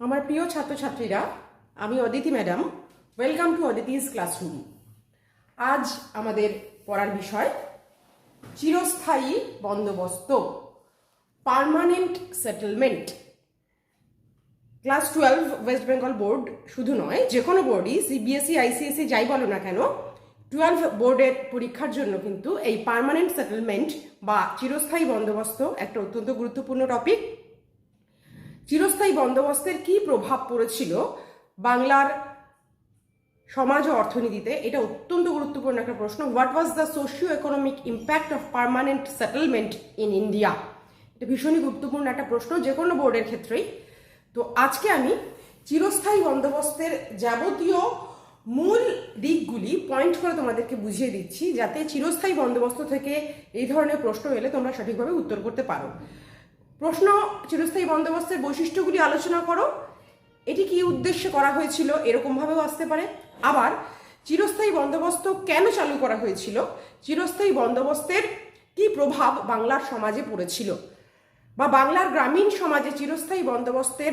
আমার প্রিয় ছাত্রছাত্রীরা, আমি Aditi madam. Welcome to Aditi's classroom আজ আমাদের পড়ার বিষয়, চিরস্থায়ী বন্দোবস্ত permanent settlement class twelve West Bengal board শুধু নয়, যে কোনো বোর্ডই সিবিএসই আইসিএসসি যাই বলো না কেন টুয়েলভ বোর্ডের পরীক্ষার জন্য কিন্তু এই পার্মানেন্ট সেটেলমেন্ট বা চিরস্থায়ী বন্দোবস্ত একটা অত্যন্ত গুরুত্বপূর্ণ টপিক চিরস্থায়ী বন্দোবস্তের কি প্রভাব পড়েছিল বাংলার সমাজ ও অর্থনীতিতে? এটা অত্যন্ত গুরুত্বপূর্ণ একটা প্রশ্ন। What was the socio economic impact of permanent settlement in India এটা ভীষণই গুরুত্বপূর্ণ একটা প্রশ্ন যে কোনো বোর্ডের ক্ষেত্রেই। তো আজকে আমি চিরস্থায়ী বন্দোবস্তের যাবতীয় মূল দিকগুলি পয়েন্ট করে তোমাদেরকে বুঝিয়ে দিচ্ছি, যাতে চিরস্থায়ী বন্দোবস্ত থেকে এই ধরনের প্রশ্ন এলে তোমরা সঠিকভাবে উত্তর করতে পারো। প্রশ্ন চিরস্থায়ী বন্দোবস্তের বৈশিষ্ট্যগুলি আলোচনা করো। এটি কি উদ্দেশ্যে করা হয়েছিল? এরকমভাবেও আসতে পারে। আবার, চিরস্থায়ী বন্দোবস্ত কেন চালু করা হয়েছিল? চিরস্থায়ী বন্দোবস্তের কি প্রভাব বাংলার সমাজে পড়েছিল? বা বাংলার গ্রামীণ সমাজে চিরস্থায়ী বন্দোবস্তের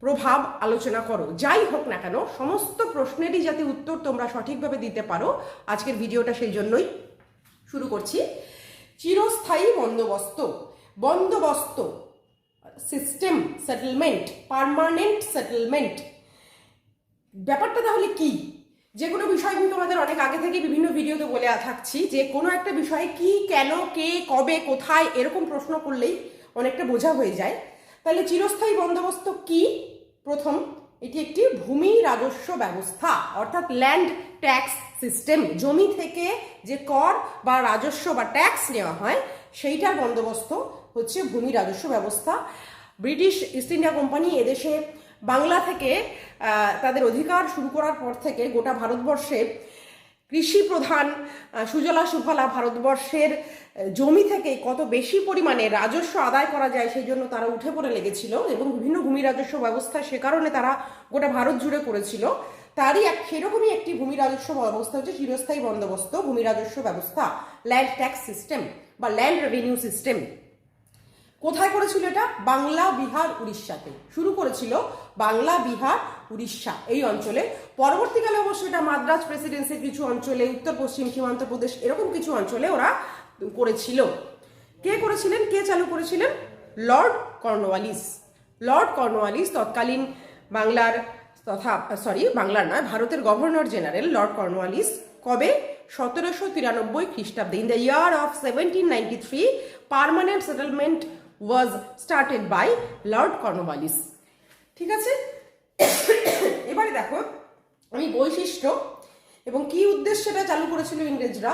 প্রভাব আলোচনা করো। যাই হোক না কেন, সমস্ত প্রশ্নেরই যাতে উত্তর তোমরা সঠিকভাবে দিতে পারো, আজকের ভিডিওটা সেই জন্যই শুরু করছি। চিরস্থায়ী বন্দোবস্ত। বন্দোবস্ত সিস্টেম সেটেলমেন্ট পার্মানেন্ট সেটেলমেন্ট ব্যাপারটা তাহলে কি? যে কোনো বিষয় আমি তোমাদের অনেক আগে থেকে বিভিন্ন ভিডিওতে বলে থাকছি যে কোনো একটা বিষয়ে কি, কেন, কে, কবে, কোথায় এরকম প্রশ্ন করলেই অনেকটা বোঝা হয়ে যায়। তাহলে চিরস্থায়ী বন্দোবস্ত কি? প্রথম, এটি একটি ভূমি রাজস্ব ব্যবস্থা, অর্থাৎ ল্যান্ড ট্যাক্স সিস্টেম জমি থেকে যে কর বা রাজস্ব বা ট্যাক্স নেওয়া হয়, সেইটার বন্দোবস্ত। হচ্ছে ভূমি রাজস্ব ব্যবস্থা। ব্রিটিশ ইস্ট ইন্ডিয়া কোম্পানি এদেশে বাংলা থেকে তাদের অধিকার শুরু করার পর থেকে গোটা ভারতবর্ষে কৃষি প্রধান সুজলা সুফলা ভারতবর্ষের জমি থেকে কত বেশি পরিমাণে রাজস্ব আদায় করা যায় সেই জন্য তারা উঠে পড়ে লেগেছিল এবং বিভিন্ন ভূমি রাজস্ব ব্যবস্থা সে কারণে তারা গোটা ভারত জুড়ে করেছিল। তারই এক, সেরকমই একটি ভূমি রাজস্ব ব্যবস্থা হচ্ছে চিরস্থায়ী বন্দোবস্ত, ভূমি রাজস্ব ব্যবস্থা ল্যান্ড ট্যাক্স সিস্টেম বা ল্যান্ড রেভিনিউ সিস্টেম কোথায় করেছিল এটা? বাংলা, বিহার, উড়িষ্যাতে। শুরু করেছিল বাংলা, বিহার, উড়িষ্যা এই অঞ্চলে। পরবর্তীকালে অবশ্য এটা মাদ্রাজ, প্রেসিডেন্সির কিছু অঞ্চলে, উত্তর, পশ্চিম, সীমান্ত প্রদেশ এরকম কিছু অঞ্চলে ওরা করেছিল। কে করেছিলেন? কে চালু করেছিলেন? Lord Cornwallis. লর্ড কর্নওয়ালিস তৎকালীন বাংলার তথা, সরি, বাংলার নয়, ভারতের গভর্নর জেনারেল লর্ড কর্নওয়ালিস কবে? সতেরোশো তিরানব্বই খ্রিস্টাব্দে, in the year of seventeen ninety three, permanent settlement was started by Lord Cornwallis ঠিক আছে? এবারে দেখো, আমি বৈশিষ্ট্য এবং কি উদ্দেশ্যে এটা চালু করেছিল ইংরেজরা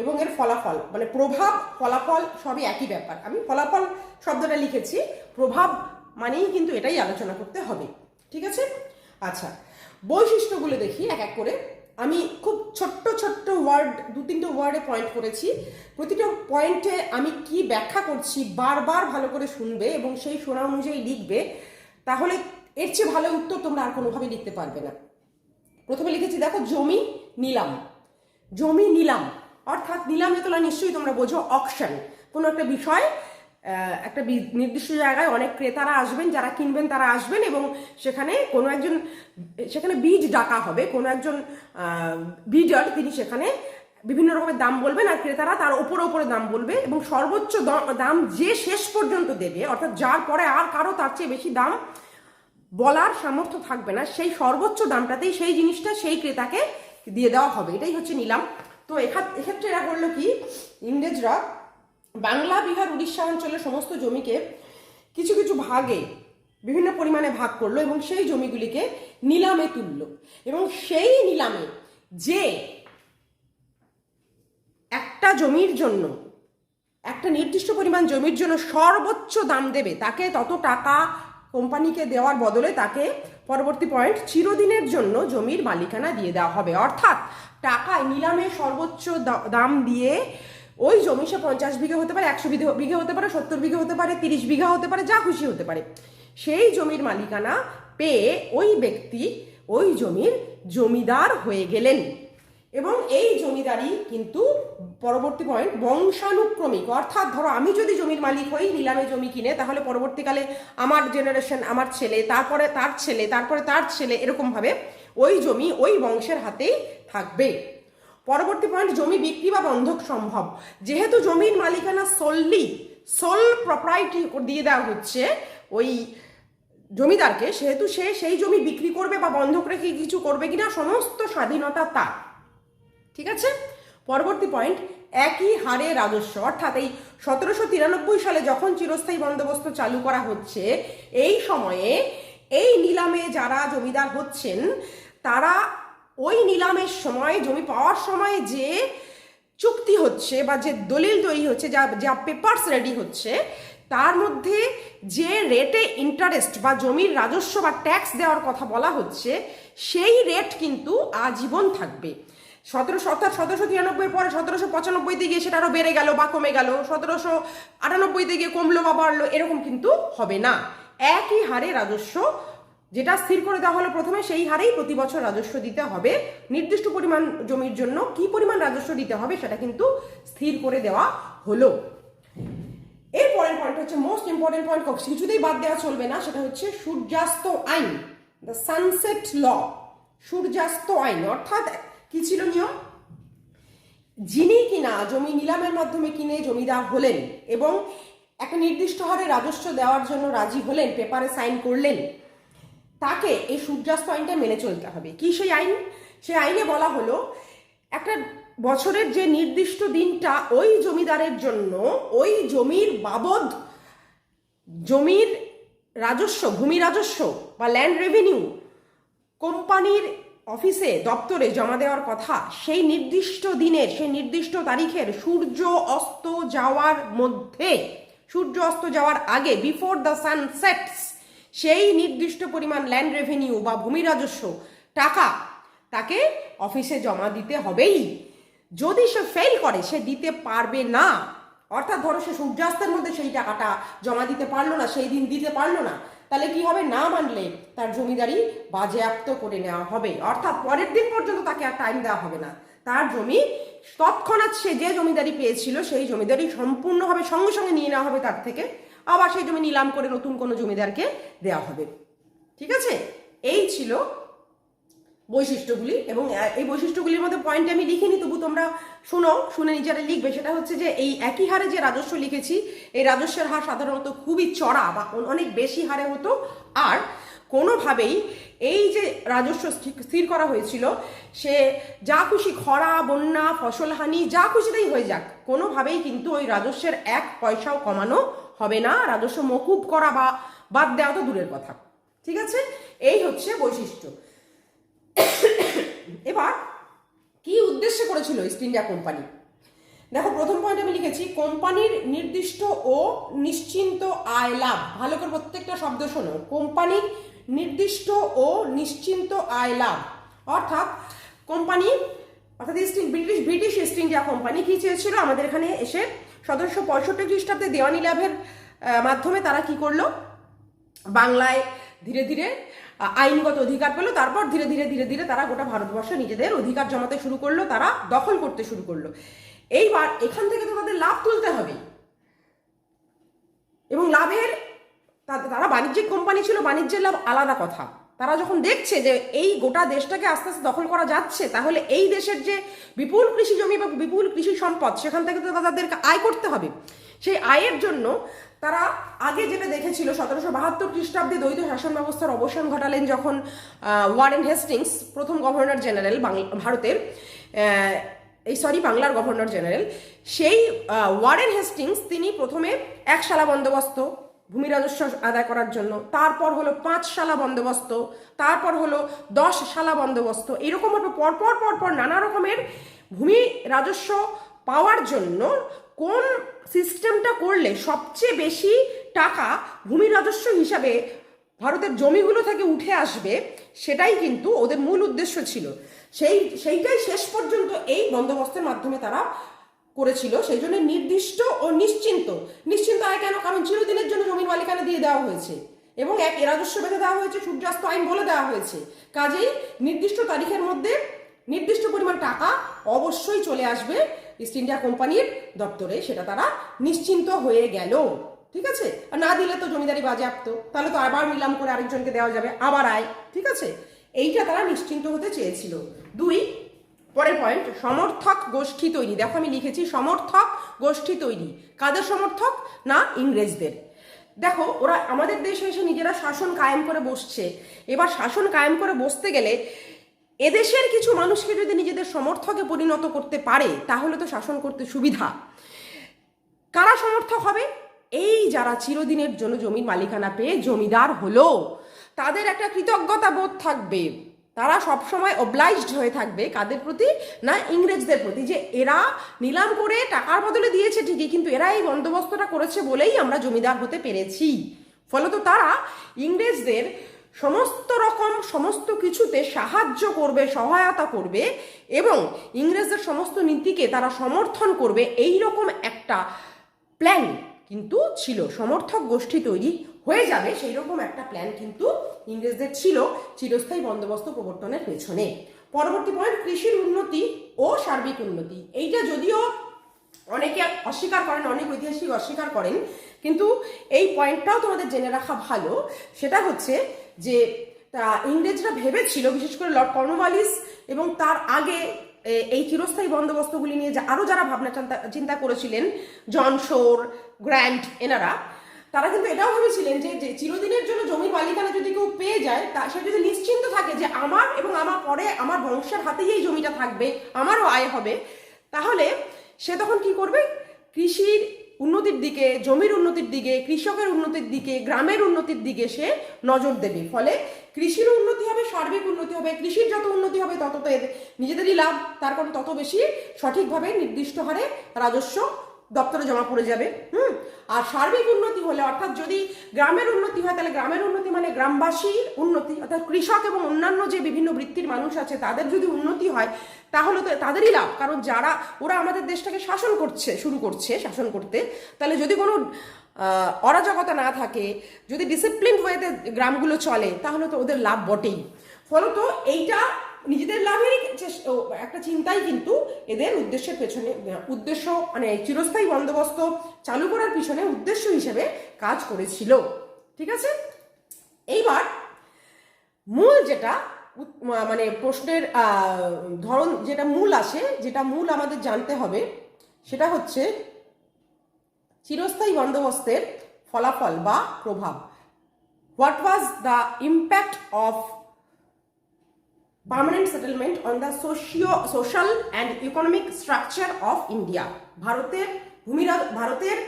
এবং এর ফলাফল মানে প্রভাব, ফলাফল সবই একই ব্যাপার। আমি ফলাফল শব্দটা লিখেছি, প্রভাব মানেই কিন্তু এটাই আলোচনা করতে হবে। ঠিক আছে? আচ্ছা বৈশিষ্ট্যগুলো দেখি এক এক করে। আমি খুব ছোট্ট ছোট্ট ওয়ার্ড দু তিনটে ওয়ার্ডে পয়েন্ট করেছি। প্রতিটা পয়েন্টে আমি কি ব্যাখ্যা করছি বারবার ভালো করে শুনবে এবং সেই শোনা অনুযায়ী লিখবে, তাহলে এর চেয়ে ভালো উত্তর তোমরা আর কোনোভাবে লিখতে পারবে না। প্রথমে লিখেছি, দেখো, জমি নিলাম। জমি নিলাম, অর্থাৎ নিলামে তোলা নিশ্চয়ই তোমরা বোঝো অকশন কোনো একটা বিষয় একটা নির্দিষ্ট জায়গায় অনেক ক্রেতারা আসবেন, যারা কিনবেন তারা আসবেন এবং সেখানে কোনো একজন, সেখানে বীজ ডাকা হবে, কোনো একজন বিডার তিনি সেখানে বিভিন্ন রকমের দাম বলবেন আর ক্রেতারা তার ওপরে ওপরে দাম বলবে এবং সর্বোচ্চ দাম যে শেষ পর্যন্ত দেবে, অর্থাৎ যার পরে আর কারও তার চেয়ে বেশি দাম বলার সামর্থ্য থাকবে না, সেই সর্বোচ্চ দামটাতেই সেই জিনিসটা সেই ক্রেতাকে দিয়ে দেওয়া হবে, এটাই হচ্ছে নিলাম। তো এক্ষেত্রে এরা করল কি? ইংরেজরা বাংলা, বিহার, উড়িষ্যা অঞ্চলের সমস্ত জমিকে কিছু কিছু ভাগে বিভিন্ন পরিমাণে ভাগ করল এবং সেই জমিগুলিকে নিলামে তুললো। এবং সেই নিলামে যে একটা জমির জন্য, একটা নির্দিষ্ট পরিমাণ জমির জন্য সর্বোচ্চ দাম দেবে, তাকে তত টাকা কোম্পানিকে দেওয়ার বদলে তাকে পরবর্তী পয়েন্ট চিরদিনের জন্য জমির মালিকানা দিয়ে দেওয়া হবে। অর্থাৎ টাকায় নিলামে সর্বোচ্চ দাম দিয়ে ওই জমি সে পঞ্চাশ বিঘে হতে পারে, একশো বিঘে হতে পারে, সত্তর বিঘে হতে পারে, তিরিশ বিঘা হতে পারে, যা খুশি হতে পারে। সেই জমির মালিকানা পেয়ে ওই ব্যক্তি ওই জমির জমিদার হয়ে গেলেন। এবং এই জমিদারি কিন্তু পরবর্তী পয়েন্ট বংশানুক্রমিক। অর্থাৎ ধরো, আমি যদি জমির মালিক হই, নিলামে জমি কিনে, তাহলে পরবর্তীকালে আমার জেনারেশন আমার ছেলে, তারপরে তার ছেলে, তারপরে তার ছেলে, এরকমভাবে ওই জমি ওই বংশের হাতেই থাকবে। পরবর্তী পয়েন্ট জমি বিক্রি বা বন্ধক সম্ভব। যেহেতু জমির মালিকানা সোললি সোল প্রপার্টি দিয়ে দেওয়া হচ্ছে ওই জমিদারকে, সেহেতু সে সেই জমি বিক্রি করবে বা বন্ধক রেখে কিছু করবে কিনা, সমস্ত স্বাধীনতা তার। ঠিক আছে? পরবর্তী পয়েন্ট একই হারে রাজস্ব। অর্থাৎ এই সতেরোশো তিরানব্বই সালে যখন চিরস্থায়ী বন্দোবস্ত চালু করা হচ্ছে, এই সময়ে এই নিলামে যারা জমিদার হচ্ছেন, তারা ওই নিলামের সময়, জমি পাওয়ার সময় যে চুক্তি হচ্ছে বা যে দলিল তৈরি হচ্ছে, যা যা পেপারস রেডি হচ্ছে, তার মধ্যে যে রেটে ইন্টারেস্ট বা জমির রাজস্ব বা ট্যাক্স দেওয়ার কথা বলা হচ্ছে, সেই রেট কিন্তু আজীবন থাকবে। সতেরোশো অর্থাৎ সতেরোশো তিরানব্বই পরে সতেরোশো পঁচানব্বইতে গিয়ে সেটা আরও বেড়ে গেল বা কমে গেল, সতেরোশো আটানব্বইতে গিয়ে কমলো বা বাড়লো, এরকম কিন্তু হবে না। একই হারে রাজস্ব যেটা স্থির করে দেওয়া হলো প্রথমে, সেই হারেই প্রতি বছর রাজস্ব দিতে হবে। নির্দিষ্ট পরিমাণ জমির জন্য কি পরিমাণ রাজস্ব দিতে হবে সেটা কিন্তু স্থির করে দেওয়া হলো। এর পরের পয়েন্ট হচ্ছে মোস্ট ইম্পর্টেন্ট পয়েন্ট কিছুতেই বাদ দেওয়া চলবে না, সেটা হচ্ছে সূর্যাস্ত আইন দ্য সানসেট ল সূর্যাস্ত আইন, অর্থাৎ কি ছিল নিয়ম? যিনি কিনা জমি নিলামের মাধ্যমে কিনে জমিদার হলেন এবং একটা নির্দিষ্ট হারে রাজস্ব দেওয়ার জন্য রাজি হলেন পেপারে সাইন করলেন তাকে এই সূর্যাস্ত আইনটা মেনে চলতে হবে। কি সেই আইন? সেই আইনে বলা হলো, একটা বছরের যে নির্দিষ্ট দিনটা ওই জমিদারের জন্য, ওই জমির বাবদ, জমির রাজস্ব, ভূমি রাজস্ব বা ল্যান্ড রেভিনিউ কোম্পানির অফিসে, দপ্তরে জমা দেওয়ার কথা, সেই নির্দিষ্ট দিনের, সেই নির্দিষ্ট তারিখের সূর্য অস্ত যাওয়ার মধ্যে, সূর্য অস্ত যাওয়ার আগে বিফোর দ্য সান সেটস সেই নির্দিষ্ট পরিমাণ ল্যান্ড রেভিনিউ বা ভূমি রাজস্ব, টাকা তাকে অফিসে জমা দিতে হবেই। যদি সে ফেল করে, সে দিতে পারবে না, অর্থাৎ ধরো সে সূর্যাস্তের মধ্যে সেই টাকাটা জমা দিতে পারল না, সেই দিন দিতে পারল না, তাহলে কি হবে? না মানলে তার জমিদারি বাজেয়াপ্ত করে নেওয়া হবে। অর্থাৎ পরের দিন পর্যন্ত তাকে আর টাইম দেওয়া হবে না। তার জমি তৎক্ষণাৎ সে যে জমিদারি পেয়েছিল, সেই জমিদারি সম্পূর্ণভাবে সঙ্গে সঙ্গে নিয়ে নেওয়া হবে তার থেকে। আবার সেই জমি নিলাম করে নতুন কোনো জমিদারকে দেওয়া হবে। ঠিক আছে? এই ছিল বৈশিষ্ট্যগুলি এবং এই বৈশিষ্ট্যগুলির মধ্যে পয়েন্ট আমি লিখিনি, তবু তোমরা শুনো, শুনে নিজেরা লিখবে। সেটা হচ্ছে যে, এই একই হারে যে রাজস্ব লিখেছি, এই রাজস্বের হার সাধারণত খুবই চড়া বা অনেক বেশি হারে হতো। আর কোনোভাবেই এই যে রাজস্ব স্থির করা হয়েছিল, সে যা খুশি খরা, বন্যা ফসলহানি যা খুশিতেই হয়ে যাক, কোনোভাবেই কিন্তু ওই রাজস্বের এক পয়সাও কমানো হবে না, রাজস্ব মকুব করা বা, বাদ দেওয়া তো দূরের কথা। ঠিক আছে? এই হচ্ছে বৈশিষ্ট্য। এবার, কি উদ্দেশ্যে করেছিল ইস্ট ইন্ডিয়া কোম্পানি দেখো, প্রথম পয়েন্ট আমি লিখেছি, কোম্পানির নির্দিষ্ট ও নিশ্চিন্ত আয় লাভ ভালো করে প্রত্যেকটা শব্দ শোনো। কোম্পানির নির্দিষ্ট ও নিশ্চিন্ত আয় লাভ। অর্থাৎ কোম্পানি, অর্থাৎ East British British East India company কী চেয়েছিল, আমাদের এখানে এসে সতেরোশো পঁয়ষট্টি খ্রিস্টাব্দে দেওয়ানি লাভের মাধ্যমে তারা কি করল? বাংলায় ধীরে ধীরে আইনগত অধিকার পেল, তারপর ধীরে ধীরে ধীরে ধীরে তারা গোটা ভারতবর্ষে নিজেদের অধিকার জমাতে শুরু করল, তারা দখল করতে শুরু করল। এইবার এখান থেকে তো তাদের লাভ তুলতে হবে এবং লাভের তারা বাণিজ্যিক কোম্পানি ছিল, বাণিজ্যের লাভ আলাদা কথা। তারা যখন দেখছে যে এই গোটা দেশটাকে আস্তে আস্তে দখল করা যাচ্ছে, তাহলে এই দেশের যে বিপুল কৃষি জমি বা বিপুল কৃষি সম্পদ, সেখান থেকে তো তাদেরকে আয় করতে হবে। সেই আয়ের জন্য তারা আগে যেটা দেখেছিল, সতেরোশো বাহাত্তর খ্রিস্টাব্দে দ্বৈত শাসন ব্যবস্থার অবসান ঘটালেন যখন ওয়ারেন হেস্টিংস, প্রথম গভর্নর জেনারেল ভারতের এই সরি, বাংলার গভর্নর জেনারেল। সেই ওয়ারেন হেস্টিংস তিনি প্রথমে এক শালা বন্দোবস্ত ভূমি রাজস্ব আদায় করার জন্য। তারপর হলো পাঁচ শালা বন্দোবস্ত, তারপর হলো দশ শালা বন্দোবস্ত। এরকমভাবে পরপর পরপর নানা রকমের ভূমি রাজস্ব পাওয়ার জন্য কোন সিস্টেমটা করলে সবচেয়ে বেশি টাকা ভূমি রাজস্ব হিসাবে ভারতের জমিগুলো থেকে উঠে আসবে, সেটাই কিন্তু ওদের মূল উদ্দেশ্য ছিল। সেই, সেইটাই শেষ পর্যন্ত এই বন্দোবস্তের মাধ্যমে তারা করেছিল, সেই জন্য নির্দিষ্ট ও নিশ্চিন্ত নিশ্চিন্ত আয় কেন? কারণ চিরদিনের জন্য জমির মালিকানা দিয়ে দেওয়া হয়েছে। এবং এক রাজস্ব বেঁধে দেওয়া হয়েছে, সূর্যাস্ত আইন বলে দেওয়া হয়েছে। কাজেই নির্দিষ্ট তারিখের মধ্যে নির্দিষ্ট পরিমাণ টাকা অবশ্যই চলে আসবে ইস্ট ইন্ডিয়া কোম্পানির দপ্তরে, সেটা তারা নিশ্চিন্ত হয়ে গেল। ঠিক আছে? আর না দিলে তো জমিদারি বাজেয়াপ্ত। তাহলে তো আবার নিলাম করে আরেকজনকে দেওয়া যাবে, আবার আয়। ঠিক আছে? এইটা তারা নিশ্চিন্ত হতে চেয়েছিল। দুই পরের পয়েন্ট সমর্থক গোষ্ঠী তৈরি। দেখো আমি লিখেছি সমর্থক গোষ্ঠী তৈরি। কাদের সমর্থক? না, ইংরেজদের। দেখো, ওরা আমাদের দেশে এসে নিজেরা শাসন কায়েম করে বসছে। এবার শাসন কায়েম করে বসতে গেলে এদেশের কিছু মানুষকে যদি নিজেদের সমর্থকে পরিণত করতে পারে, তাহলে তো শাসন করতে সুবিধা। কারা সমর্থক হবে? এই যারা চিরদিনের জন্য জমির মালিকানা পেয়ে জমিদার হলো, তাদের একটা কৃতজ্ঞতা বোধ থাকবে। তারা সবসময় অবলাইজড হয়ে থাকবে কাদের প্রতি? না ইংরেজদের প্রতি। যে এরা নিলাম করে টাকার বদলে দিয়েছে ঠিকই, কিন্তু এরা এই বন্দোবস্তটা করেছে বলেই আমরা জমিদার হতে পেরেছি। ফলত তারা ইংরেজদের সমস্ত রকম, সমস্ত কিছুতে সাহায্য করবে, সহায়তা করবে এবং ইংরেজদের সমস্ত নীতিকে তারা সমর্থন করবে। এই রকম একটা প্ল্যান কিন্তু ছিল। সমর্থক গোষ্ঠী তৈরি হয়ে যাবে সেই রকম একটা প্ল্যান কিন্তু ইংরেজদের ছিল চিরস্থায়ী বন্দোবস্ত প্রবর্তনের পেছনে। পরবর্তী পয়েন্ট কৃষির উন্নতি ও সার্বিক উন্নতি। এইটা যদিও অনেকে অস্বীকার করেন, অনেক ঐতিহাসিক অস্বীকার করেন, কিন্তু এই পয়েন্টটাও তোমাদের জেনে রাখা ভালো। সেটা হচ্ছে যে ইংরেজরা ভেবেছিল, বিশেষ করে লর্ড কর্নওয়ালিস এবং তার আগে এই চিরস্থায়ী বন্দোবস্তগুলি নিয়ে আরও যারা ভাবনা চিন্তা করেছিলেন, জন শোর, গ্র্যান্ট, এনারা তারা কিন্তু এটাও ভেবেছিলেন যে যে চিরদিনের জন্য জমির মালিকানা যদি কেউ পেয়ে যায়, তা সে যদি নিশ্চিন্ত থাকে যে আমার এবং আমার পরে আমার বংশের হাতেই এই জমিটা থাকবে, আমারও আয় হবে, তাহলে সে তখন কি করবে? কৃষির উন্নতির দিকে, জমির উন্নতির দিকে, কৃষকের উন্নতির দিকে, গ্রামের উন্নতির দিকে সে নজর দেবে। ফলে কৃষির উন্নতি হবে, সার্বিক উন্নতি হবে, কৃষির যত উন্নতি হবে তত তো নিজেদেরই লাভ, তার কারণ তত বেশি সঠিকভাবে নির্দিষ্ট হারে রাজস্ব দপ্তরে জমা পড়ে যাবে, হুম? আর সার্বিক উন্নতি হলে, অর্থাৎ যদি গ্রামের উন্নতি হয়, তাহলে গ্রামের উন্নতি মানে গ্রামবাসীর উন্নতি, অর্থাৎ কৃষক এবং অন্যান্য যে বিভিন্ন বৃত্তির মানুষ আছে, তাদের যদি উন্নতি হয়, তাহলে তো তাদেরই লাভ। কারণ যারা, ওরা আমাদের দেশটাকে শাসন করছে, শুরু করছে শাসন করতে, তাহলে যদি কোনো অরাজকতা না থাকে, যদি ডিসিপ্লিন ওয়েতে গ্রামগুলো চলে, তাহলে তো ওদের লাভ বটেই। ফলত এইটা নিজেদের লাভেরই একটা চিন্তাই কিন্তু এদের উদ্দেশ্যের পেছনে উদ্দেশ্য মানে চিরস্থায়ী বন্দোবস্ত চালু করার পিছনে উদ্দেশ্য হিসেবে কাজ করেছিল। ঠিক আছে? এইবার মূল যেটা মানে প্রশ্নের ধরন যেটা মূল আসে, যেটা মূল আমাদের জানতে হবে, সেটা হচ্ছে চিরস্থায়ী বন্দোবস্তের ফলাফল বা প্রভাব। What was the impact of permanent settlement on the socio social and economic structure of India ভারতের ভূমিরা, ভারতের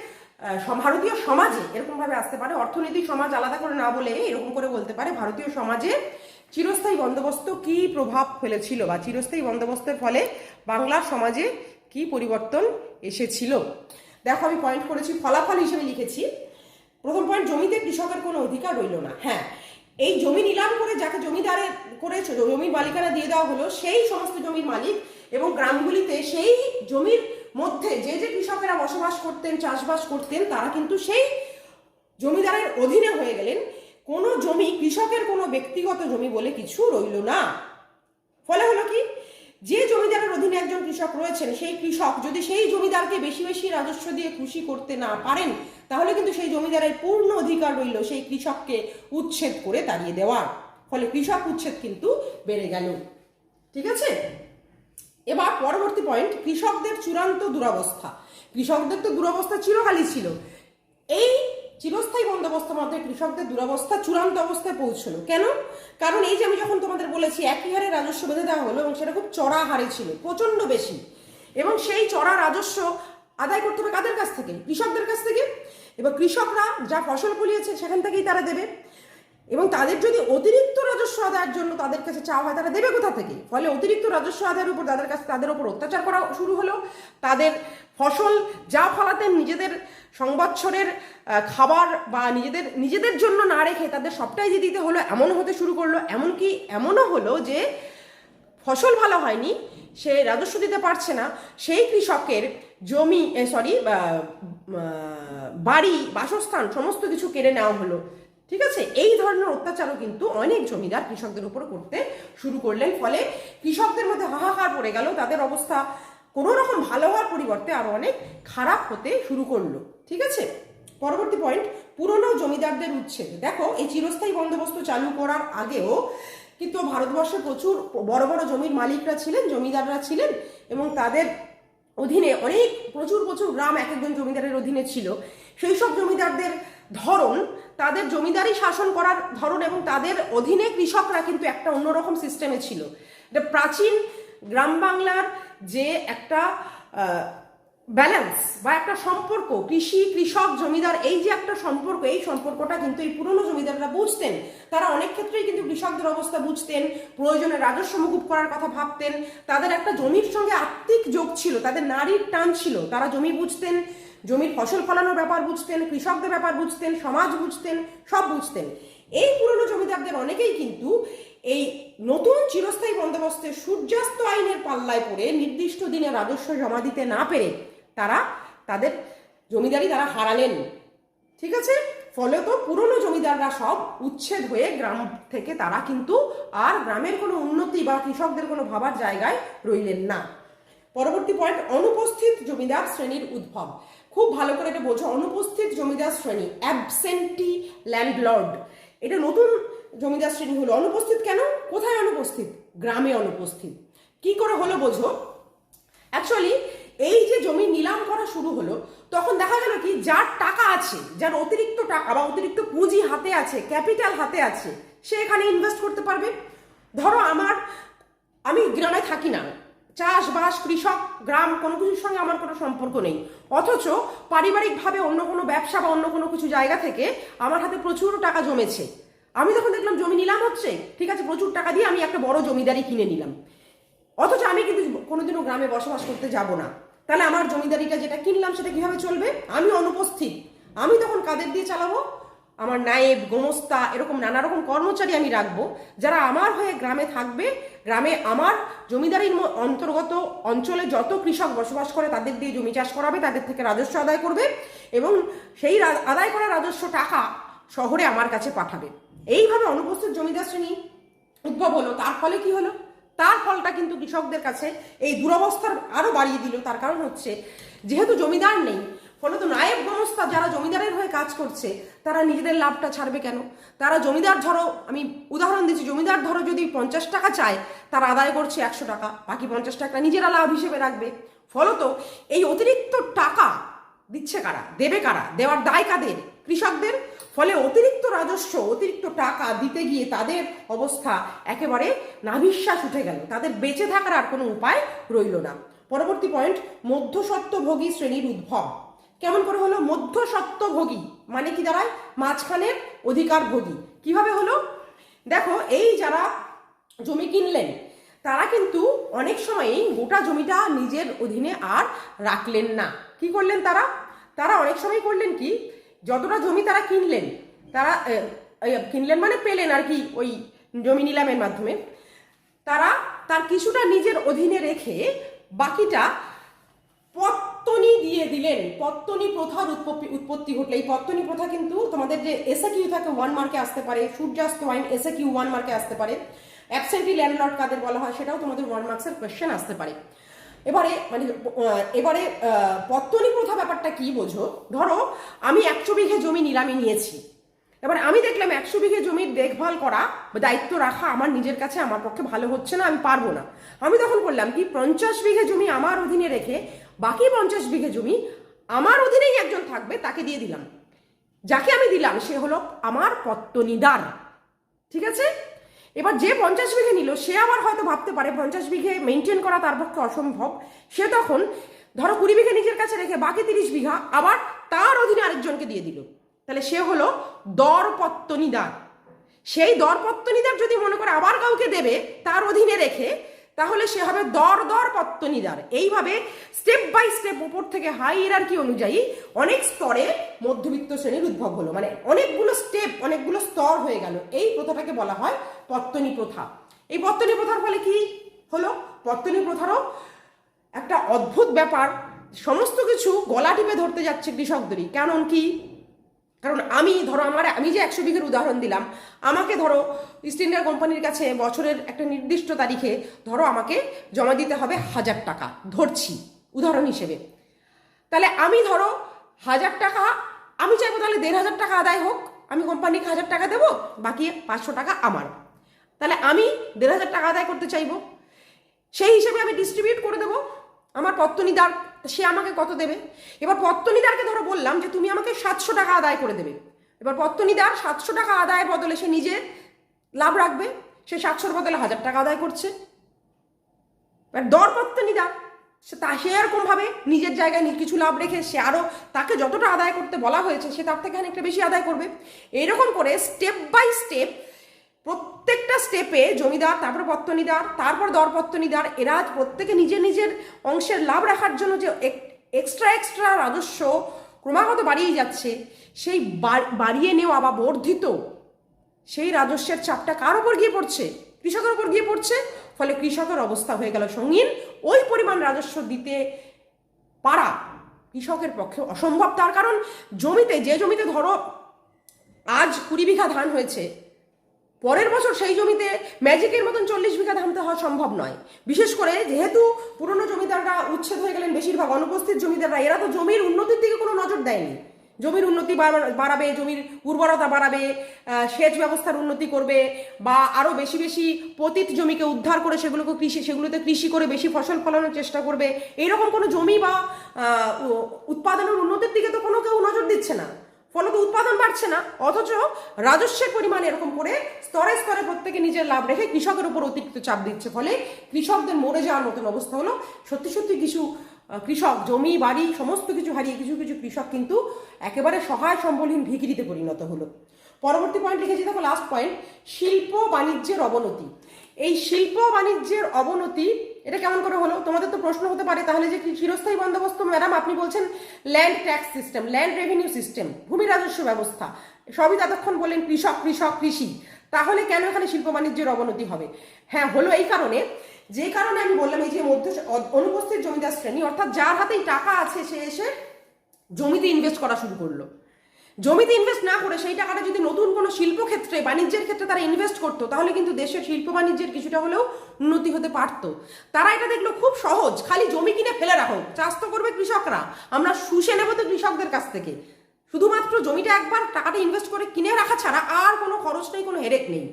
ভারতীয় সমাজে এরকমভাবে আসতে পারে, অর্থনৈতিক সমাজ আলাদা করে না বলে এরকম করে বলতে পারে, ভারতীয় সমাজে চিরস্থায়ী বন্দোবস্ত কি প্রভাব ফেলেছিল বা চিরস্থায়ী বন্দোবস্তের ফলে বাংলার সমাজে কি পরিবর্তন এসেছিল? দেখো, আমি পয়েন্ট করেছি, ফলাফল হিসেবে লিখেছি। প্রথম পয়েন্ট জমিতে কৃষকের কোনো অধিকার রইল না। হ্যাঁ এই জমি নিলাম করে যাকে জমিদারে করে জমির মালিকানা দিয়ে দেওয়া হলো, সেই সমস্ত জমির মালিক এবং গ্রামগুলিতে সেই জমির মধ্যে যে যে কৃষকেরা বসবাস করতেন, চাষবাস করতেন, তারা কিন্তু সেই জমিদারের অধীনে হয়ে গেলেন। কোনো জমি কৃষকের কোনো ব্যক্তিগত জমি বলে কিছু রইল না। ফলে হলো কি? যে জমিদারের অধীনে একজন কৃষক রয়েছেন, সেই কৃষক যদি সেই জমিদারকে বেশি বেশি রাজস্ব দিয়ে খুশি করতে না পারেন, তাহলে কিন্তু সেই জমিদারের পূর্ণ অধিকার রইল সেই কৃষককে উচ্ছেদ করে তাড়িয়ে দেওয়ার। ফলে কৃষক উচ্ছেদ কিন্তু বেড়ে গেল। ঠিক আছে? এবার পরবর্তী পয়েন্ট কৃষকদের চূড়ান্ত দুরবস্থা। কৃষকদের তো দুরবস্থা চিরকালই ছিল। এই চিরস্থায়ী বন্দোবস্তের মধ্যে কৃষকদের দুরবস্থা, চূড়ান্ত অবস্থায় পৌঁছলো। কেন? কারণ এই যে আমি যখন তোমাদের বলেছি একই হারে রাজস্ব বেঁধে দেওয়া হলো এবং সেটা খুব চড়া হারে ছিল প্রচণ্ড বেশি। এবং সেই চড়া রাজস্ব আদায় করতে হবে কাদের কাছ থেকে? কৃষকদের কাছ থেকে। এবার কৃষকরা যা ফসল ফলিয়েছে সেখান থেকেই তারা দেবে। এবং তাদের যদি অতিরিক্ত রাজস্ব আদায়ের জন্য তাদের কাছে চাওয়া হয়, তারা দেবে কোথা থেকে? ফলে অতিরিক্ত রাজস্ব আদায়ের উপর তাদের কাছে, তাদের উপর অত্যাচার করা শুরু হলো। তাদের ফসল যা ফলাতেন নিজেদের সংবৎসরের খাবার বা নিজেদের নিজেদের জন্য না রেখে তাদের সবটাই দিয়ে দিতে হলো এমন হতে শুরু করল, এমনকি এমনও হলো যে ফসল ভালো হয়নি, সে রাজস্ব দিতে পারছে না, সেই কৃষকের জমি সরি বাড়ি, বাসস্থান, সমস্ত কিছু কেড়ে নেওয়া হলো। ঠিক আছে? এই ধরনের অত্যাচারও কিন্তু অনেক জমিদার কৃষকদের উপর করতে শুরু করলেন, ফলে কৃষকদের মধ্যে হাহাকার পড়ে গেল, তাদের অবস্থা কোনো রকম ভালো হওয়ার পরিবর্তে আরও অনেক খারাপ হতে শুরু করল। ঠিক আছে? পরবর্তী পয়েন্ট পুরনো জমিদারদের উচ্ছেদ। দেখো, এই চিরস্থায়ী বন্দোবস্ত চালু করার আগেও কিন্তু ভারতবর্ষে প্রচুর বড় বড় জমির মালিকরা ছিলেন, জমিদাররা ছিলেন এবং তাদের অধীনে অনেক প্রচুর প্রচুর গ্রাম এক একজন জমিদারের অধীনে ছিল। সেই সব জমিদারদের ধরন, তাদের জমিদারি শাসন করার ধরন এবং তাদের অধীনে কৃষকরা কিন্তু একটা অন্যরকম সিস্টেমে ছিল। প্রাচীন গ্রাম বাংলার যে একটা ব্যালেন্স বা একটা সম্পর্ক, কৃষি, কৃষক, জমিদার, এই যে একটা সম্পর্ক, এই সম্পর্কটা কিন্তু এই পুরনো জমিদাররা বুঝতেন। তারা অনেক ক্ষেত্রেই কিন্তু কৃষকদের অবস্থা বুঝতেন, প্রয়োজনে রাজস্ব মুকুব করার কথা ভাবতেন। তাদের একটা জমির সঙ্গে আত্মিক যোগ ছিল, তাদের নারীর টান ছিল, তারা জমি বুঝতেন, জমির ফসল ফলানোর ব্যাপার বুঝতেন, কৃষকদের ব্যাপার বুঝতেন, সমাজ বুঝতেন, সব বুঝতেন। এই পুরনো জমিদারদের অনেকেই কিন্তু এই নতুন চিরস্থায়ী বন্দোবস্তের সূর্যাস্ত আইনের পাল্লায় পড়ে নির্দিষ্ট দিনে রাজস্ব জমা দিতে না পেরে তারা তাদের জমিদারি তারা হারালেন। ঠিক আছে? ফলে তো পুরনো জমিদাররা সব উচ্ছেদ হয়ে গ্রাম থেকে তারা কিন্তু আর গ্রামের কোনো উন্নতি বা কৃষকদের কোনো ভাবার জায়গায় রইলেন না। পরবর্তী পয়েন্ট অনুপস্থিত জমিদার শ্রেণির উদ্ভব। খুব ভালো করে এটা বোঝো। অনুপস্থিত জমিদার শ্রেণি অ্যাবসেন্টি ল্যান্ডলর্ড এটা নতুন জমিদার শ্রেণি হলো অনুপস্থিত কেন? কোথায় অনুপস্থিত? গ্রামে অনুপস্থিত। কি করে হলো বোঝো? অ্যাকচুয়ালি এই যে জমি নিলাম করা শুরু হলো, তখন দেখা গেল কি, যার টাকা আছে, যার অতিরিক্ত টাকা বা অতিরিক্ত পুঁজি হাতে আছে ক্যাপিটাল হাতে আছে, সে এখানে ইনভেস্ট করতে পারবে? ধরো আমার, আমি গ্রামে থাকি না। চাষবাস, কৃষক, গ্রাম, কোনো কিছুর সঙ্গে আমার কোনো সম্পর্ক নেই। অথচ পারিবারিকভাবে অন্য কোনো ব্যবসা বা অন্য কোনো কিছু জায়গা থেকে আমার হাতে প্রচুর টাকা জমেছে। আমি যখন দেখলাম জমি নিলাম হচ্ছে, ঠিক আছে, প্রচুর টাকা দিয়ে আমি একটা বড় জমিদারি কিনে নিলাম। অথচ আমি কিন্তু কোনোদিনও গ্রামে বসবাস করতে যাব না। তাহলে আমার জমিদারিটা যেটা কিনলাম সেটা কীভাবে চলবে? আমি অনুপস্থিত। আমি তখন কাদের দিয়ে চালাবো? আমার নায়েব, গোমস্তা, এরকম নানা রকম কর্মচারী আমি রাখব, যারা আমার হয়ে গ্রামে থাকবে। গ্রামে আমার জমিদারির অন্তর্গত অঞ্চলে যত কৃষক বসবাস করে, তাদের দিয়ে জমি চাষ করাবে, তাদের থেকে রাজস্ব আদায় করবে এবং সেই আদায় করা রাজস্ব টাকা শহরে আমার কাছে পাঠাবে। এইভাবে অনুপস্থিত জমিদার শ্রেণি উদ্ভব হলো। তার ফলে কি হলো? তার ফলটা কিন্তু কৃষকদের কাছে এই দুরবস্থার আরও বাড়িয়ে দিল। তার কারণ হচ্ছে, যেহেতু জমিদার নেই ফলে তো নায়েব গমস্তা যারা জমিদারের হয়ে কাজ করছে, তারা নিজেদের লাভটা ছাড়বে কেন? তারা জমিদার ধরো, আমি উদাহরণ দিচ্ছি, জমিদার ধরো যদি পঞ্চাশ টাকা চায়, তারা আদায় করছে একশো টাকা, বাকি পঞ্চাশ টাকা নিজেরা লাভ হিসেবে রাখবে। ফলত এই অতিরিক্ত টাকা দিচ্ছে কারা? দেবে কারা? দেওয়ার দায় কাদের? কৃষকদের ফলে অতিরিক্ত রাজস্ব, অতিরিক্ত টাকা দিতে গিয়ে তাদের অবস্থা একেবারে নাভিশ্বাস উঠে গেল। তাদের বেঁচে থাকার আর কোনো উপায় রইল না। পরবর্তী পয়েন্ট মধ্যসত্ত্বভোগী শ্রেণির উদ্ভব। কেমন করে হলো? মধ্যসত্ত্বভোগী মানে কি দাঁড়ায়? মাঝখানের অধিকার ভোগী কীভাবে হলো? দেখো, এই যারা জমি কিনলেন, তারা কিন্তু অনেক সময়ই গোটা জমিটা নিজের অধীনে আর রাখলেন না। কি করলেন তারা? তারা অনেক সময় করলেন কি? যতটা জমি তারা কিনলেন তারা কিনলেন মানে পেলেন আর কি ওই জমি নিলামের মাধ্যমে, তারা তার কিছুটা নিজের অধীনে রেখে বাকিটা পত্তনি দিয়ে দিলেন। পত্তনি প্রথার উৎপত্তি ঘটলে। এই পত্তনি প্রথা কিন্তু তোমাদের যে এসে কিউ থাকে ওয়ান মার্কে আসতে পারে, সূর্যাস্ত ওয়াইন এসে কিউ ওয়ান মার্কে আসতে পারে। অ্যাবসেন্টি ল্যান্ডলর্ড কাদের বলা হয়, সেটাও তোমাদের ওয়ান মার্কসের কোয়েশ্চেন আসতে পারে। এবারে মানে এবারে পত্তনি প্রথা ব্যাপারটা কি বোঝো? ধরো, আমি একশো বিঘে জমি নিলামে নিয়েছি। এবার আমি দেখলাম একশো বিঘে জমির দেখভাল করা দায়িত্ব রাখা আমার নিজের কাছে আমার পক্ষে ভালো হচ্ছে না, আমি পারব না। আমি তখন করলাম কি, পঞ্চাশ বিঘে জমি আমার অধীনে রেখে বাকি পঞ্চাশ বিঘে জমি আমার অধীনেই একজন থাকবে, তাকে দিয়ে দিলাম। যাকে আমি দিলাম সে হলো আমার পত্তনিদার। ঠিক আছে? এবার যে পঞ্চাশ বিঘে নিল, সে আবার হয়তো ভাবতে পারে পঞ্চাশ বিঘে মেনটেন করা তার পক্ষে অসম্ভব। সে তখন ধরো কুড়ি বিঘে নিজের কাছে রেখে বাকি তিরিশ বিঘা আবার তার অধীনে আরেকজনকে দিয়ে দিল। তাহলে সে হলো দরপত্তনিদার। সেই দরপত্তনিদার যদি মনে করে আবার কাউকে দেবে, তার অধীনে রেখে তাহলে সে হবে দর দর পত্তনিদার। এইভাবে স্টেপ বাই স্টেপ উপর থেকে হাই কি অনুযায়ী অনেক স্তরে মধ্যবিত্ত শ্রেণির উদ্ভব হলো। মানে অনেকগুলো স্টেপ অনেকগুলো স্তর হয়ে গেল। এই প্রথাটাকে বলা হয় পত্তনি প্রথা। এই পত্তনি প্রথার ফলে কি হলো? পত্তনি প্রথারও একটা অদ্ভুত ব্যাপার। সমস্ত কিছু গলা টিপে ধরতে যাচ্ছে কৃষকদেরই। কেমন কি? কারণ আমি, ধরো আমার, আমি যে একশো বিঘের উদাহরণ দিলাম, আমাকে ধরো ইস্ট ইন্ডিয়া কোম্পানির কাছে বছরের একটা নির্দিষ্ট তারিখে, ধরো আমাকে জমা দিতে হবে হাজার টাকা, ধরছি, উদাহরণ হিসেবে। তাহলে আমি ধরো হাজার টাকা, আমি চাইব তাহলে দেড় হাজার টাকা আদায় হোক, আমি কোম্পানিকে হাজার টাকা দেবো, বাকি পাঁচশো টাকা আমার। তাহলে আমি দেড় হাজার টাকা আদায় করতে চাইব, সেই হিসেবে আমি ডিস্ট্রিবিউট করে দেবো, আমার পত্তনিদার সে আমাকে কত দেবে? এবার পত্তনিদারকে ধরো বললাম যে, তুমি আমাকে সাতশো টাকা আদায় করে দেবে। এবার পত্তনিদার সাতশো টাকা আদায়ের বদলে সে নিজে লাভ রাখবে। সে সাতশোর বদলে হাজার টাকা আদায় করছে। এবার দর পত্তনিদার, সে তা, সে এরকমভাবে নিজের জায়গায় কিছু লাভ রেখে সে আরও তাকে যতটা আদায় করতে বলা হয়েছে, সে তার থেকে অনেকটা বেশি আদায় করবে। এইরকম করে স্টেপ বাই স্টেপ প্রত্যেকটা স্টেপে জমিদার, তারপর পত্তনিদার, তারপর দরপত্তনিদার, এরা প্রত্যেকে নিজের নিজের অংশের লাভ রাখার জন্য যে এক্সট্রা এক্সট্রা রাজস্ব ক্রমাগত বাড়িয়ে যাচ্ছে, সেই বাড়িয়ে নেওয়া বা বর্ধিত সেই রাজস্বের চাপটা কার ওপর গিয়ে পড়ছে? কৃষকের ওপর গিয়ে পড়ছে, ফলে কৃষকের অবস্থা হয়ে গেল সঙ্গীন। ওই পরিমাণ রাজস্ব দিতে পারা কৃষকের পক্ষে অসম্ভব। তার কারণ, জমিতে যে জমিতে ধরো আজ কুড়ি বিঘা ধান হয়েছে পরের বছর সেই জমিতে ম্যাজিকের মতন চল্লিশ বিঘা ধানতে হওয়া সম্ভব নয়। বিশেষ করে যেহেতু পুরনো জমিদাররা উচ্ছেদ হয়ে গেলেন বেশিরভাগ অনুপস্থিত জমিদাররা, এরা তো জমির উন্নতির দিকে কোনো নজর দেয়নি। জমির উন্নতি বাড়াবে, জমির উর্বরতা বাড়াবে সেচ ব্যবস্থার উন্নতি করবে বা আরও বেশি বেশি পতিত জমিকে উদ্ধার করে সেগুলোকে কৃষি, সেগুলোতে কৃষি করে বেশি ফসল ফলানোর চেষ্টা করবে। এইরকম কোনো জমি বা উৎপাদনের উন্নতির দিকে তো কোনো কেউ নজর দিচ্ছে না। ফলত উৎপাদন বাড়ছে না, অথচ রাজস্বের পরিমাণ এরকম করে স্তরে স্তরে প্রত্যেকে নিজের লাভ রেখে কৃষকের উপর অতিরিক্ত চাপ দিচ্ছে। ফলে কৃষকদের মরে যাওয়ার মতন অবস্থা হলো। সত্যি সত্যি কিছু কৃষক, জমি, বাড়ি, সমস্ত কিছু হারিয়ে কিছু কিছু কৃষক কিন্তু একেবারে সহায় সম্বলহীন ভিকিরিতে পরিণত হলো। পরবর্তী পয়েন্ট লিখেছি, দেখো লাস্ট পয়েন্ট শিল্প বাণিজ্যের অবনতি। এই শিল্প বাণিজ্যের অবনতি এটা কেমন করে হলো? তোমাদের তো প্রশ্ন হতে পারে, তাহলে যে চিরস্থায়ী বন্দোবস্ত ম্যাডাম আপনি বলছেন land tax system land revenue system ভূমি রাজস্ব ব্যবস্থা, সবই ততক্ষণ বললেন কৃষক কৃষক, কৃষি। তাহলে কেন এখানে শিল্প বাণিজ্যের অবনতি হবে? হ্যাঁ হলো এই কারণে, যে কারণে আমি বললাম এই যে মধ্য, অনুপস্থিত জমিদার শ্রেণি, অর্থাৎ যার হাতেই টাকা আছে, সে এসে জমিতে ইনভেস্ট করা শুরু করল। জমিতে ইনভেস্ট না করে সেই টাকাটা যদি নতুন কোনো শিল্পক্ষেত্রে, বাণিজ্যের ক্ষেত্রে তারা ইনভেস্ট করতো, তাহলে কিন্তু দেশের শিল্প বাণিজ্যের কিছুটা হলেও উন্নতি হতে পারতো। তারা এটা দেখল খুব সহজ, খালি জমি কিনে ফেলে রাখো, চাষ তো করবে কৃষকরা, আমরা শুষে নেব তো কৃষকদের কাছ থেকে। শুধুমাত্র জমিটা একবার টাকাটা ইনভেস্ট করে কিনে রাখা ছাড়া আর কোনো খরচ নেই, কোনো হেরেক নেই।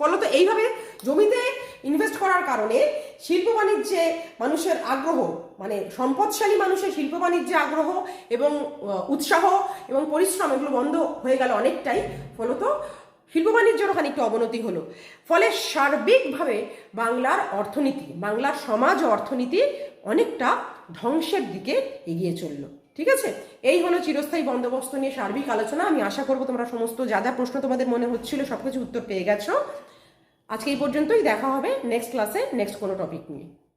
ফলত এইভাবে জমিতে ইনভেস্ট করার কারণে শিল্প বাণিজ্যে মানুষের আগ্রহ মানে সম্পদশালী মানুষের শিল্প বাণিজ্যে আগ্রহ এবং উৎসাহ এবং পরিশ্রম এগুলো বন্ধ হয়ে গেল অনেকটাই। ফলত শিল্প বাণিজ্যেরও খানিকটা অবনতি হলো। ফলে সার্বিকভাবে বাংলার অর্থনীতি, বাংলার সমাজ অর্থনীতি অনেকটা ধ্বংসের দিকে এগিয়ে চলল। ঠিক আছে? এই হলো চিরস্থায়ী বন্দোবস্ত নিয়ে সার্বিক আলোচনা। আমি আশা করব তোমরা সমস্ত যা যা প্রশ্ন তোমাদের মনে হচ্ছিল সবকিছু উত্তর পেয়ে গেছো। আজকে এই পর্যন্তই দেখা হবে নেক্সট ক্লাসে নেক্সট কোনো টপিক নিয়ে।